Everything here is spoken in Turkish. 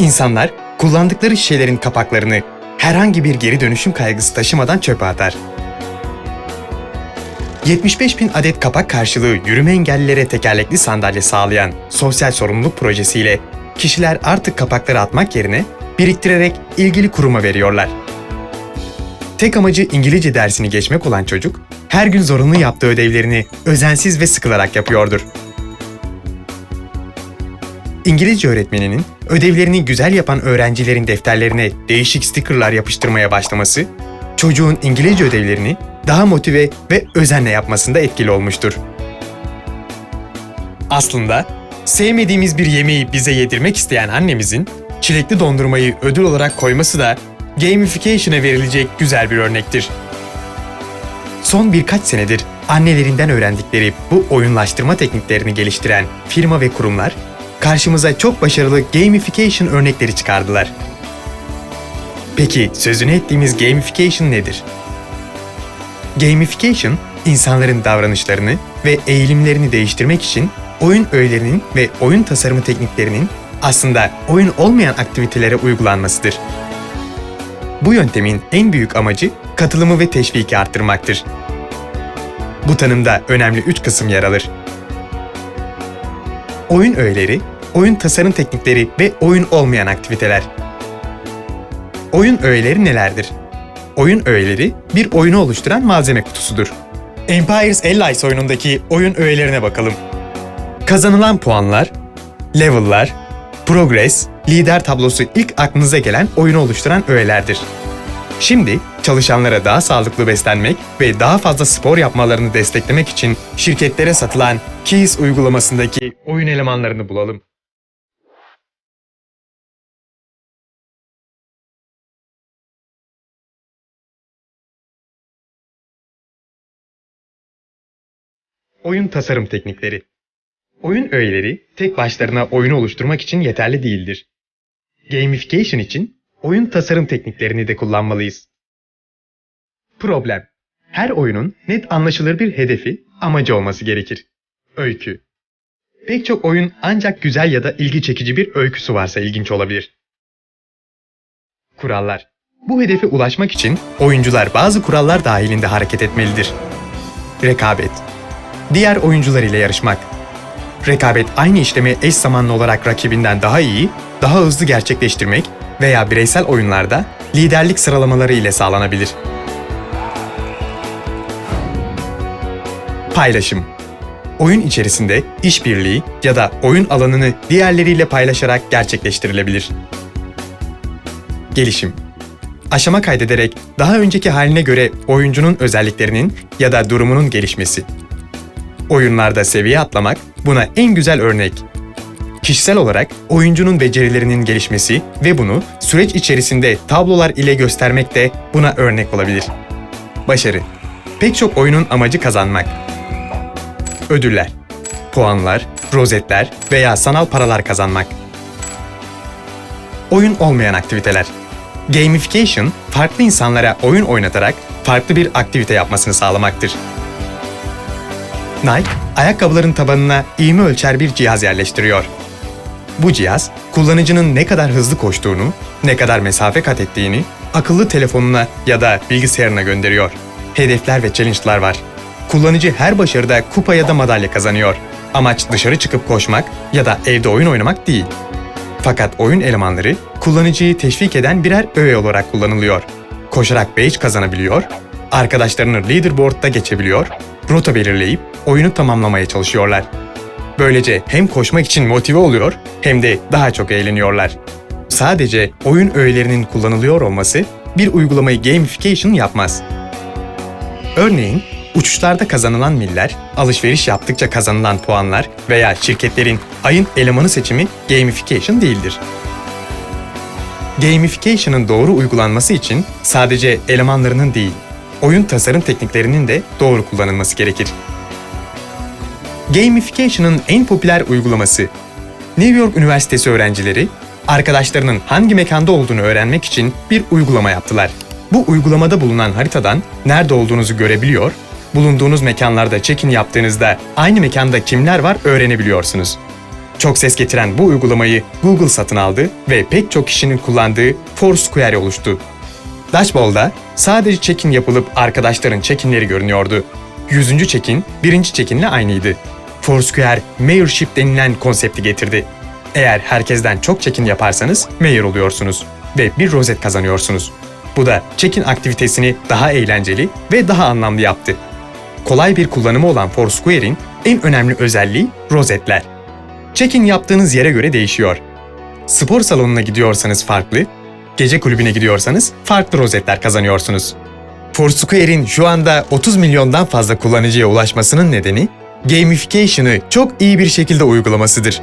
İnsanlar kullandıkları şişelerin kapaklarını herhangi bir geri dönüşüm kaygısı taşımadan çöpe atar. 75 bin adet kapak karşılığı yürüme engellilere tekerlekli sandalye sağlayan sosyal sorumluluk projesiyle kişiler artık kapakları atmak yerine biriktirerek ilgili kuruma veriyorlar. Tek amacı İngilizce dersini geçmek olan çocuk, her gün zorunlu yaptığı ödevlerini özensiz ve sıkılarak yapıyordur. İngilizce öğretmeninin ödevlerini güzel yapan öğrencilerin defterlerine değişik stickerlar yapıştırmaya başlaması, çocuğun İngilizce ödevlerini daha motive ve özenle yapmasında etkili olmuştur. Aslında sevmediğimiz bir yemeği bize yedirmek isteyen annemizin çilekli dondurmayı ödül olarak koyması da gamification'a verilecek güzel bir örnektir. Son birkaç senedir annelerinden öğrendikleri bu oyunlaştırma tekniklerini geliştiren firma ve kurumlar karşımıza çok başarılı gamification örnekleri çıkardılar. Peki sözünü ettiğimiz gamification nedir? Gamification, insanların davranışlarını ve eğilimlerini değiştirmek için oyun öğelerinin ve oyun tasarımı tekniklerinin aslında oyun olmayan aktivitelere uygulanmasıdır. Bu yöntemin en büyük amacı katılımı ve teşviki arttırmaktır. Bu tanımda önemli üç kısım yer alır. Oyun öğeleri, oyun tasarım teknikleri ve oyun olmayan aktiviteler. Oyun öğeleri nelerdir? Oyun öğeleri bir oyunu oluşturan malzeme kutusudur. Empires Allies oyunundaki oyun öğelerine bakalım. Kazanılan puanlar, level'lar, progress, lider tablosu ilk aklınıza gelen oyunu oluşturan öğelerdir. Şimdi çalışanlara daha sağlıklı beslenmek ve daha fazla spor yapmalarını desteklemek için şirketlere satılan Keys uygulamasındaki oyun elemanlarını bulalım. Oyun tasarım teknikleri. Oyun öğeleri tek başlarına oyunu oluşturmak için yeterli değildir. Gamification için oyun tasarım tekniklerini de kullanmalıyız. Problem. Her oyunun net anlaşılır bir hedefi, amacı olması gerekir. Öykü. Pek çok oyun ancak güzel ya da ilgi çekici bir öyküsü varsa ilginç olabilir. Kurallar. Bu hedefe ulaşmak için oyuncular bazı kurallar dahilinde hareket etmelidir. Rekabet. Diğer oyuncular ile yarışmak. Rekabet aynı işlemi eş zamanlı olarak rakibinden daha iyi, daha hızlı gerçekleştirmek veya bireysel oyunlarda liderlik sıralamaları ile sağlanabilir. Paylaşım Oyun içerisinde işbirliği ya da oyun alanını diğerleriyle paylaşarak gerçekleştirilebilir. Gelişim Aşama kaydederek daha önceki haline göre oyuncunun özelliklerinin ya da durumunun gelişmesi. Oyunlarda seviye atlamak buna en güzel örnek. Kişisel olarak oyuncunun becerilerinin gelişmesi ve bunu süreç içerisinde tablolar ile göstermek de buna örnek olabilir. Başarı Pek çok oyunun amacı kazanmak. Ödüller Puanlar, rozetler veya sanal paralar kazanmak. Oyun olmayan aktiviteler Gamification, farklı insanlara oyun oynatarak farklı bir aktivite yapmasını sağlamaktır. Nike, ayakkabıların tabanına iğme ölçer bir cihaz yerleştiriyor. Bu cihaz, kullanıcının ne kadar hızlı koştuğunu, ne kadar mesafe kat ettiğini akıllı telefonuna ya da bilgisayarına gönderiyor. Hedefler ve challenge'lar var. Kullanıcı her başarıda kupa ya da madalya kazanıyor. Amaç dışarı çıkıp koşmak ya da evde oyun oynamak değil. Fakat oyun elemanları kullanıcıyı teşvik eden birer öğe olarak kullanılıyor. Koşarak badge kazanabiliyor, arkadaşlarını leaderboard'da geçebiliyor, rota belirleyip oyunu tamamlamaya çalışıyorlar. Böylece hem koşmak için motive oluyor hem de daha çok eğleniyorlar. Sadece oyun öğelerinin kullanılıyor olması bir uygulamayı gamification yapmaz. Örneğin uçuşlarda kazanılan miller, alışveriş yaptıkça kazanılan puanlar veya şirketlerin ayın elemanı seçimi gamification değildir. Gamification'ın doğru uygulanması için sadece elemanlarının değil, oyun tasarım tekniklerinin de doğru kullanılması gerekir. Gamification'ın en popüler uygulaması New York Üniversitesi öğrencileri arkadaşlarının hangi mekanda olduğunu öğrenmek için bir uygulama yaptılar. Bu uygulamada bulunan haritadan nerede olduğunuzu görebiliyor, bulunduğunuz mekanlarda check-in yaptığınızda aynı mekanda kimler var öğrenebiliyorsunuz. Çok ses getiren bu uygulamayı Google satın aldı ve pek çok kişinin kullandığı Foursquare oluştu. Dashball'da sadece check-in yapılıp arkadaşların check-inleri görünüyordu. 100. check-in, birinci check-inle aynıydı. Foursquare, Mayorship denilen konsepti getirdi. Eğer herkesten çok check-in yaparsanız Mayor oluyorsunuz ve bir rozet kazanıyorsunuz. Bu da check-in aktivitesini daha eğlenceli ve daha anlamlı yaptı. Kolay bir kullanımı olan Foursquare'in en önemli özelliği rozetler. Check-in yaptığınız yere göre değişiyor. Spor salonuna gidiyorsanız farklı, gece kulübüne gidiyorsanız farklı rozetler kazanıyorsunuz. Foursquare'in şu anda 30 milyondan fazla kullanıcıya ulaşmasının nedeni gamification'ı çok iyi bir şekilde uygulamasıdır.